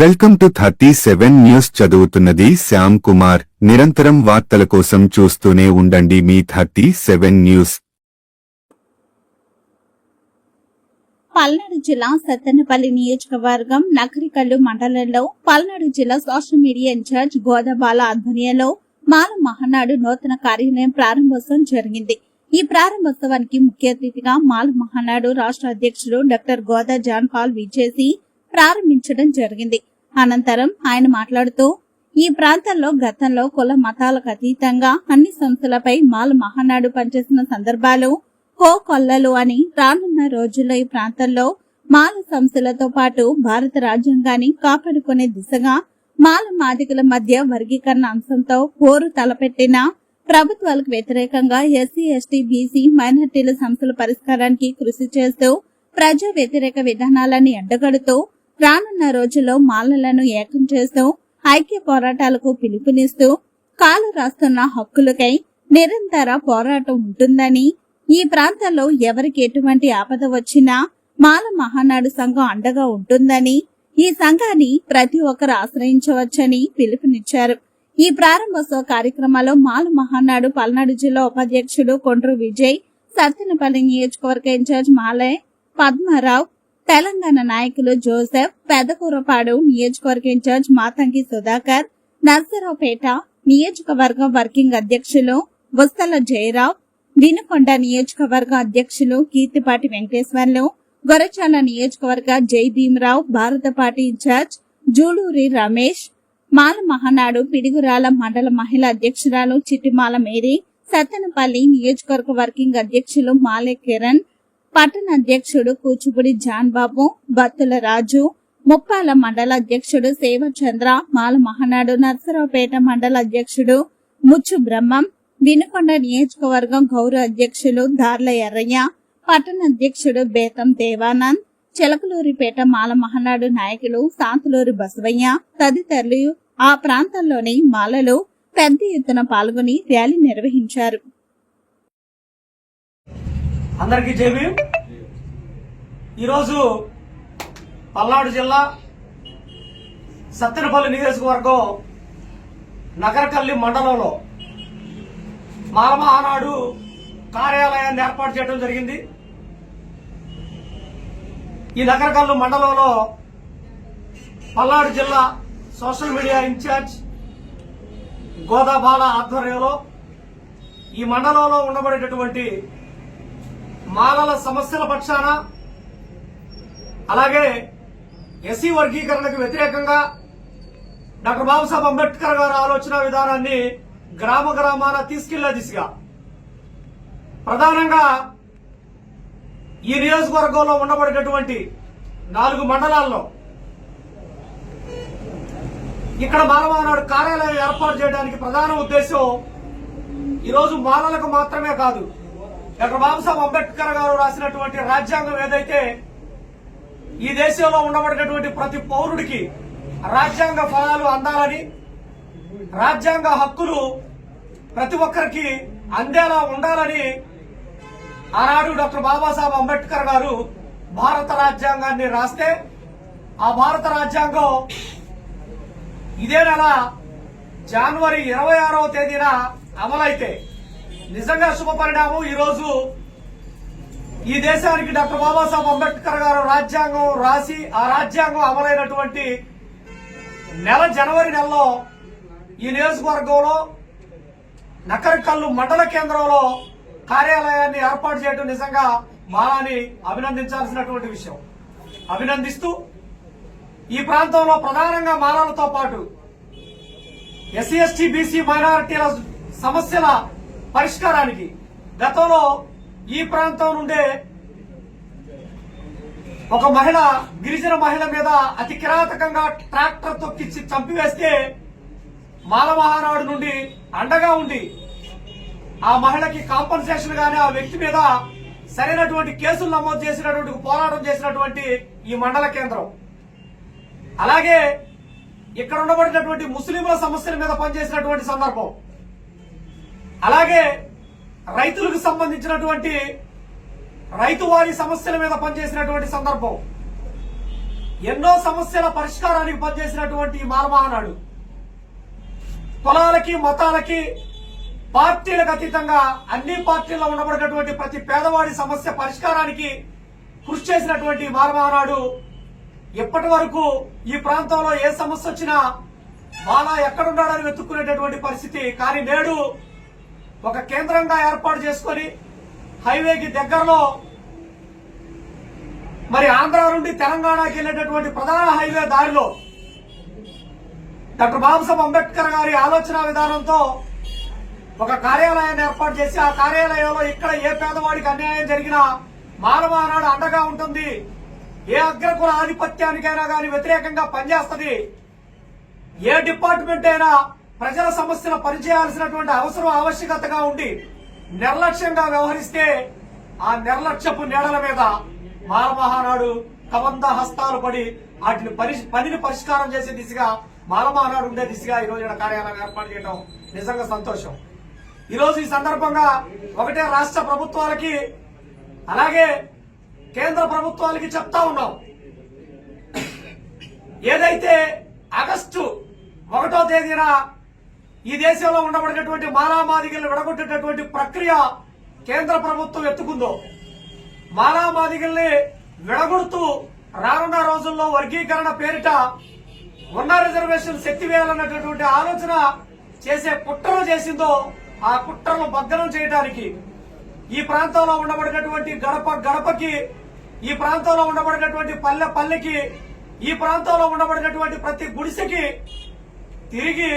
Welcome to thirty seven news చదువుతున్నది శ్యామ్ కుమార్. నిరంతరం వార్తల కోసం చూస్తూనే ఉండండి మీ థర్టీ సెవెన్ న్యూస్. పల్నాడు జిల్లా సత్తెనపల్లి నియోజకవర్గం నకరికల్లు మండలంలో పల్నాడు జిల్లా సోషల్ మీడియా ఇన్ఛార్జ్ గోదాబాల ఆధ్వర్యంలో మాల మహానాడు నూతన కార్యాలయం ప్రారంభోత్సవం జరిగింది. ఈ ప్రారంభోత్సవానికి ముఖ్య అతిథిగా మాల మహానాడు రాష్ట్ర అధ్యక్షుడు డాక్టర్ గోదా జాన్ పాల్ విజేసి ప్రారంభించడం జరిగింది. అనంతరం ఆయన మాట్లాడుతూ ఈ ప్రాంతంలో గతంలో కుల మతాలకు అతీతంగా అన్ని సంస్థలపై మాల మహానాడు పనిచేసిన సందర్భాలు కో కొల్లలు అని రానున్న రోజుల్లో ఈ ప్రాంతంలో మాల సంస్థలతో పాటు భారత రాజ్యాంగాన్ని కాపాడుకునే దిశగా మాల మాదికల మధ్య వర్గీకరణ అంశంతో పోరు తలపెట్టిన ప్రభుత్వాలకు వ్యతిరేకంగా ఎస్సీ ఎస్టీ బీసీ మైనార్టీల సమస్యల పరిష్కారానికి కృషి చేస్తూ ప్రజా వ్యతిరేక విధానాలని అడ్డగడుతూ రానున్న రోజుల్లో మాలలను ఏకం చేస్తూ ఐక్య పోరాటాలకు పిలుపునిస్తూ కాలు రాస్తున్న హక్కులకై నిరంతర పోరాటం ఉంటుందని ఈ ప్రాంతంలో ఎవరికి ఎటువంటి ఆపద వచ్చినా మాల మహానాడు సంఘం అండగా ఉంటుందని ఈ సంఘాన్ని ప్రతి ఒక్కరు ఆశ్రయించవచ్చని పిలుపునిచ్చారు. ఈ ప్రారంభోత్సవ కార్యక్రమంలో మాల మహానాడు పల్నాడు జిల్లా ఉపాధ్యక్షుడు కొండ్రు విజయ్ సత్తెనపల్లి నియోజకవర్గ ఇన్ఛార్జ్ మాలయ్ పద్మారావు తెలంగాణ నాయకులు జోసెఫ్ పెదకూరపాడు నియోజకవర్గ ఇన్ఛార్జ్ మాతంగి సుధాకర్ నర్సరావుపేట నియోజకవర్గం వర్కింగ్ అధ్యక్షులు బుస్తల జయరావు వినుకొండ నియోజకవర్గ అధ్యక్షులు కీర్తిపాటి వెంకటేశ్వర్లు గొరచాల నియోజకవర్గ Jai Bhimrao Bharat party in charge Juluri Ramesh Mala Mahanadu Piduguralla మండల మహిళా అధ్యక్షురాలు చిట్టిమాల మేరీ సత్తెనపల్లి నియోజకవర్గ వర్కింగ్ అధ్యక్షులు మాలే కిరణ్ పట్టణ అధ్యక్షుడు కూచిపూడి జాన్ బాబు బత్తుల రాజు ముప్పాల మండల అధ్యక్షుడు సేవచంద్ర మాల మహానాడు నర్సరావుపేట మండల అధ్యక్షుడు ముచ్చు బ్రహ్మం వినుకొండ నియోజకవర్గం గౌరవ అధ్యక్షులు దార్ల ఎర్రయ్య పట్టణ అధ్యక్షుడు బేతం దేవానంద్ చిలకలూరిపేట మాల మహానాడు నాయకులు సాంతులూరి బసవయ్య తదితరులు ఆ ప్రాంతంలోని మాలలు పెద్ద ఎత్తున పాల్గొని ర్యాలీ నిర్వహించారు. అందరికీ జేబీ ఈరోజు పల్నాడు జిల్లా సత్తెనపల్లి నియోజకవర్గం నగరకల్లి మండలంలో మాలమహానాడు కార్యాలయాన్ని ఏర్పాటు చేయడం జరిగింది. ఈ నగరకల్లు మండలంలో పల్నాడు జిల్లా సోషల్ మీడియా ఇన్ఛార్జ్ గోదాబాల ఆధ్వర్యంలో ఈ మండలంలో ఉండబడేటటువంటి మాలల సమస్యల పక్షాన అలాగే ఎస్సీ వర్గీకరణకు వ్యతిరేకంగా డాక్టర్ బాబాసాహెబ్ అంబేద్కర్ గారి ఆలోచన విధానాన్ని గ్రామ గ్రామాన తీసుకెళ్ళే దిశగా. ప్రధానంగా ఈ నియోజకవర్గంలో ఉండబడేటటువంటి నాలుగు మండలాల్లో ఇక్కడ మానవనాడు కార్యాలయం ఏర్పాటు చేయడానికి ప్రధాన ఉద్దేశం ఈరోజు మాలలకు మాత్రమే కాదు డాక్టర్ బాబాసాహెబ్ అంబేద్కర్ గారు రాసినటువంటి రాజ్యాంగం ఏదైతే ఈ దేశంలో ఉండబడినటువంటి ప్రతి పౌరుడికి రాజ్యాంగ ఫలాలు అందాలని రాజ్యాంగ హక్కులు ప్రతి ఒక్కరికి అందేలా ఉండాలని ఆనాడు డాక్టర్ బాబాసాహెబ్ అంబేద్కర్ గారు భారత రాజ్యాంగాన్ని రాస్తే ఆ భారత రాజ్యాంగం ఇదే నెల జనవరి ఇరవై ఆరవ తేదీన అమలైతే నిజంగా శుభ పరిణామం ఈరోజు ఈ దేశానికి డాక్టర్ బాబాసాహెబ్ అంబేద్కర్ గారు రాజ్యాంగం రాసి ఆ రాజ్యాంగం అమలైనటువంటి నెల జనవరి నెలలో ఈ నియోజకవర్గంలో నకరికల్లు మండల కేంద్రంలో కార్యాలయాన్ని ఏర్పాటు చేయడం నిజంగా మాలాని అభినందించాల్సినటువంటి విషయం. అభినందిస్తూ ఈ ప్రాంతంలో ప్రధానంగా మాలాలతో పాటు ఎస్సీ ఎస్టీ బీసీ మైనారిటీల సమస్యల పరిష్కారానికి గతంలో ఈ ప్రాంతం నుండే ఒక మహిళ గిరిజన మహిళ మీద అతి కిరాతకంగా ట్రాక్టర్ తొక్కిచ్చి చంపివేస్తే మాల మహానాడు నుండి అండగా ఉండి ఆ మహిళకి కాంపన్సేషన్ గానే ఆ వ్యక్తి మీద సరైనటువంటి కేసులు నమోదు చేసినటువంటి పోరాటం చేసినటువంటి ఈ మండల కేంద్రం. అలాగే ఇక్కడ ఉండబడినటువంటి ముస్లింల సమస్యల మీద పనిచేసినటువంటి సందర్భం. అలాగే రైతులకు సంబంధించినటువంటి రైతు వారి సమస్యల మీద పనిచేసినటువంటి సందర్భం. ఎన్నో సమస్యల పరిష్కారానికి పనిచేసినటువంటి మాలమహనాడు కులాలకి మతాలకి పార్టీలకు అతీతంగా అన్ని పార్టీల్లో ఉండబడినటువంటి ప్రతి పేదవాడి సమస్య పరిష్కారానికి కృషి చేసినటువంటి మారమహానాడు. ఇప్పటి వరకు ఈ ప్రాంతంలో ఏ సమస్య వచ్చినా మాలా ఎక్కడున్నాడని వెతుక్కునేటటువంటి పరిస్థితి. కానీ నేడు ఒక కేంద్రంగా ఏర్పాటు చేసుకొని హైవేకి దగ్గరలో మరి ఆంధ్ర నుండి తెలంగాణకి వెళ్ళేటటువంటి ప్రధాన హైవే దారిలో డాక్టర్ బాబాసాహెబ్ అంబేద్కర్ గారి ఆలోచన విధానంతో ఒక కార్యాలయాన్ని ఏర్పాటు చేసి ఆ కార్యాలయంలో ఇక్కడ ఏ పేదవాడికి అన్యాయం జరిగినా మానవానాడు అండగా ఉంటుంది. ఏ అగ్రకుల ఆధిపత్యానికైనా కానీ వ్యతిరేకంగా పనిచేస్తుంది. ఏ డిపార్ట్మెంట్ అయినా ప్రజల సమస్యలు పరిచేయాల్సినటువంటి అవసరం ఆవశ్యకతగా ఉండి నిర్లక్ష్యంగా వ్యవహరిస్తే ఆ నిర్లక్ష్యపు నీడల మీద మాలమహానాడు కబంద హస్తాలు పడి వాటిని పనిని పరిష్కారం చేసే దిశగా మాలమహానాడు ఉండే దిశగా ఈ రోజు కార్యాలయం ఏర్పాటు చేయడం నిజంగా సంతోషం. ఈరోజు ఈ సందర్భంగా ఒకటే రాష్ట్ర ప్రభుత్వాలకి అలాగే కేంద్ర ప్రభుత్వాలకి చెప్తా ఉన్నాం. ఏదైతే ఆగస్టు ఒకటో తేదీన ఈ దేశంలో ఉండబడినటువంటి మాలామాదిగలను విడగొట్టేటటువంటి ప్రక్రియ కేంద్ర ప్రభుత్వం ఎత్తుకుందో మాలామాదిగల్ని విడగొడుతూ రానున్న రోజుల్లో వర్గీకరణ పేరిట ఉన్న రిజర్వేషన్ శక్తి వేయాలన్నటువంటి ఆలోచన చేసే కుట్రలు చేసిందో ఆ కుట్రను భగ్నం చేయడానికి ఈ ప్రాంతంలో ఉండబడినటువంటి గడప గడపకి ఈ ప్రాంతంలో ఉండబడినటువంటి పల్లె పల్లెకి ఈ ప్రాంతంలో ఉండబడినటువంటి ప్రతి గుడిసెకి తిరిగి